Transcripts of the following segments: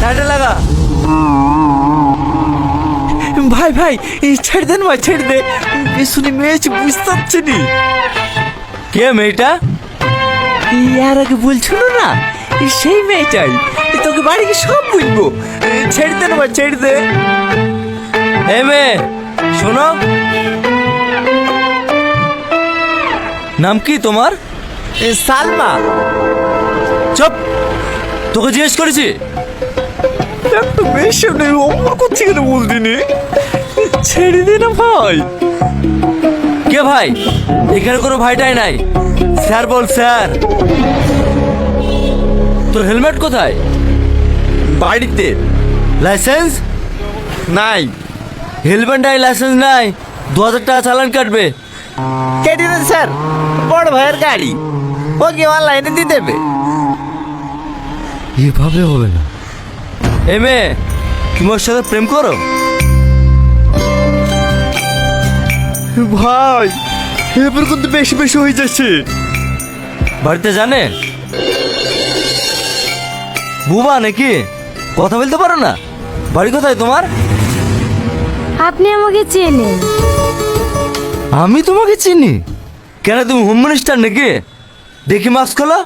Tata লাগা। ভাই ভাই এই ছেড়ে দেন ভাই ছেড়ে দে। শুনে মেয়েছি বুঝতে পারছি নি। কে মেয়েটা? ইয়ার আগে বলছিল না সেই মেয়েটাই। তোকে বাড়ি গিয়ে সব বুঝব ছেড়ে দে না ভাই ছেড়ে দে। এ মেয়ে শোনো। নাম কি তোমার? এ, সালমা। চুপ। তোকে জিজ্ঞেস করেছি। একটা মেয়ের সামনে অমর করছি কেন বলদিনি? ছেড়ে দে না ভাই। কে ভাই? এখানে কোনো ভাইটাই নাই। স্যার বল স্যার। তোর হেলমেট কোথায়? বাড়িতে। লাইসেন্স? নাই। হেলমেট নাই লাইসেন্স নাই। দু হাজার টাকা চালান কাটবে। কেটে দেন স্যার? বড় ভাইয়ের গাড়ি। ওকে অনলাইনে দিয়ে দেবে। এভাবে হবে না। এ মেয়ে তুমি ওর সাথে প্রেম করো? ভাই এবার কিন্তু বেশি বেশি হয়ে যাচ্ছে। বাড়িতে জানে? বুবা নাকি? কথা বলতে পারো না? বাড়ি কোথায় তোমার? আপনি আমাকে চেনেন। আমি তোমাকে চিনি। কেন তুমি হোম মিনিস্টার নাকি? দেখি মাস্ক খোলো।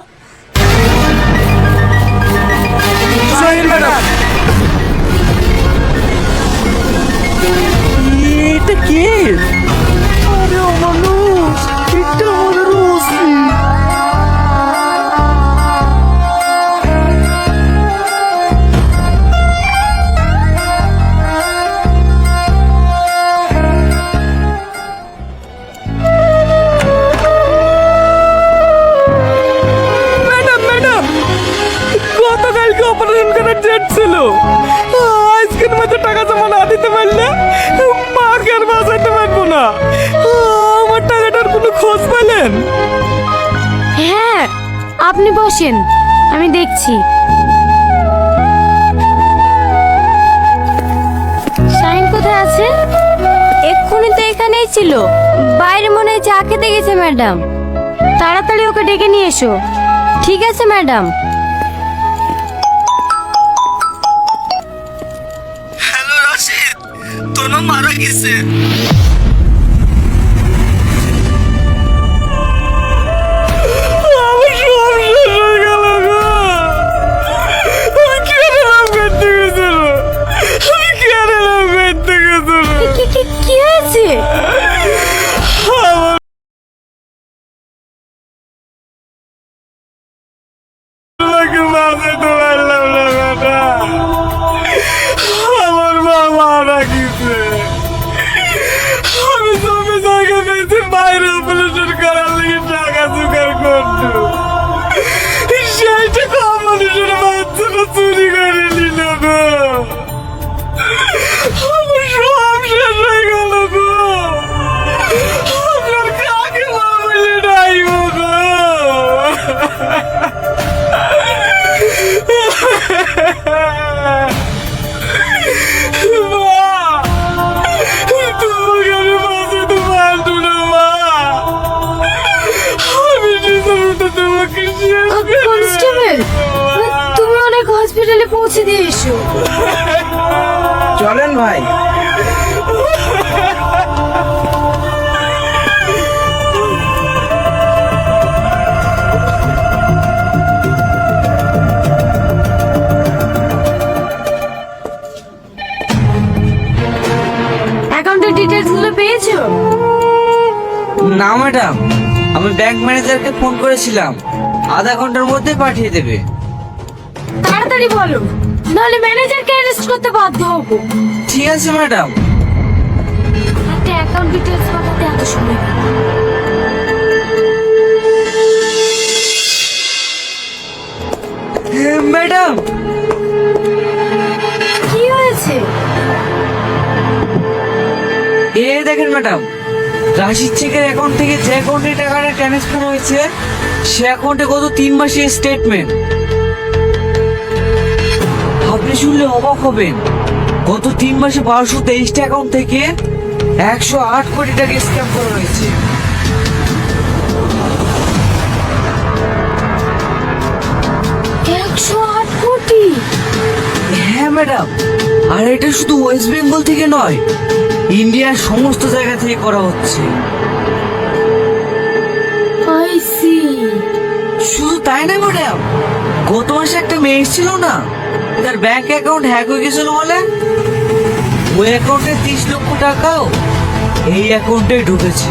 ম্যাডাম এটা কে না আমার টাকাটার কোনো খোঁজ পেলেন? হ্যাঁ আপনি বসেন আমি দেখছি। শাইন কোথায় আছে? এক্ষুনি তো এখানেই ছিল। বাইরে মনে হয় চা খেতে গেছে ম্যাডাম। তাড়াতাড়ি ওকে ডেকে নিয়ে এসো। ঠিক আছে ম্যাডাম। হ্যালো রশিদ। তোর মারা গেছে। ভাই। অ্যাকাউন্টের ডিটেলসগুলো পেয়েছ? না ম্যাডাম। আমি ব্যাংক ম্যানেজারকে ফোন করেছিলাম। আধা ঘণ্টার মধ্যে পাঠিয়ে দেবে। তাড়াতাড়ি বলো। নাহলে ম্যানেজারকে অ্যারেস্ট করতে বাধ্য হব। ঠিক আছে ম্যাডাম একটা অ্যাকাউন্ট ডিটেলস পাঠাতে এত সময়? ম্যাডাম কি হয়েছে? এ দেখেন ম্যাডাম রাশিদ চেকের অ্যাকাউন্ট থেকে যে অ্যাকাউন্টে টাকাটা ট্রান্সফার হয়েছে সে অ্যাকাউন্টে গত তিন মাসের স্টেটমেন্ট আপনি শুনলে অবাক হবেন। গত তিন মাসে বারোশো তেইশটা অ্যাকাউন্ট থেকে একশো আট কোটি টাকা স্ক্যাম করা হয়েছে। একশো আট কোটি? ম্যাডাম আর এটা শুধু ওয়েস্ট বেঙ্গল থেকে নয় ইন্ডিয়ার সমস্ত জায়গা থেকে করা হচ্ছে। শুধু তাই না ম্যাডাম গত মাসে একটা মেয়ে ছিল না? তার ব্যাংক অ্যাকাউন্ট হ্যাক হয়ে গেছিল বলে? ওই অ্যাকাউন্টে তিরিশ লক্ষ টাকাও এই অ্যাকাউন্টে ঢুকেছে।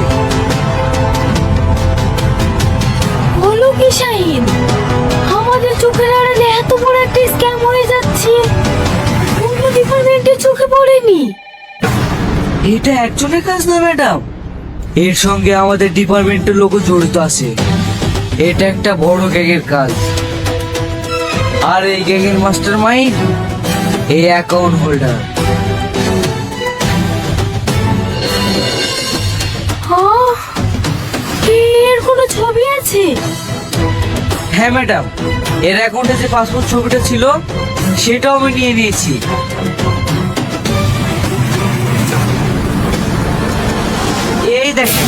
বলো কি শাহিন? আমাদের চোখের আড়ালে এত বড় একটা স্ক্যাম হয়ে যাচ্ছে। অন্য ডিপার্টমেন্টের চোখে পড়েনি। এটা একজনের কাজ না ম্যাডাম এর সঙ্গে আমাদের ডিপার্টমেন্টের লোকও জড়িত আছে। এটা একটা বড় গ্যাংয়ের কাজ। আর এই গ্যাংয়ের মাস্টার মাইন্ড এই অ্যাকাউন্ট হোল্ডার এর কোনো ছবি আছে? হ্যাঁ ম্যাডাম এর অ্যাকাউন্টে যে পাসপোর্ট ছবিটা ছিল সেটাও আমি নিয়ে নিয়েছি। এই দেখেন।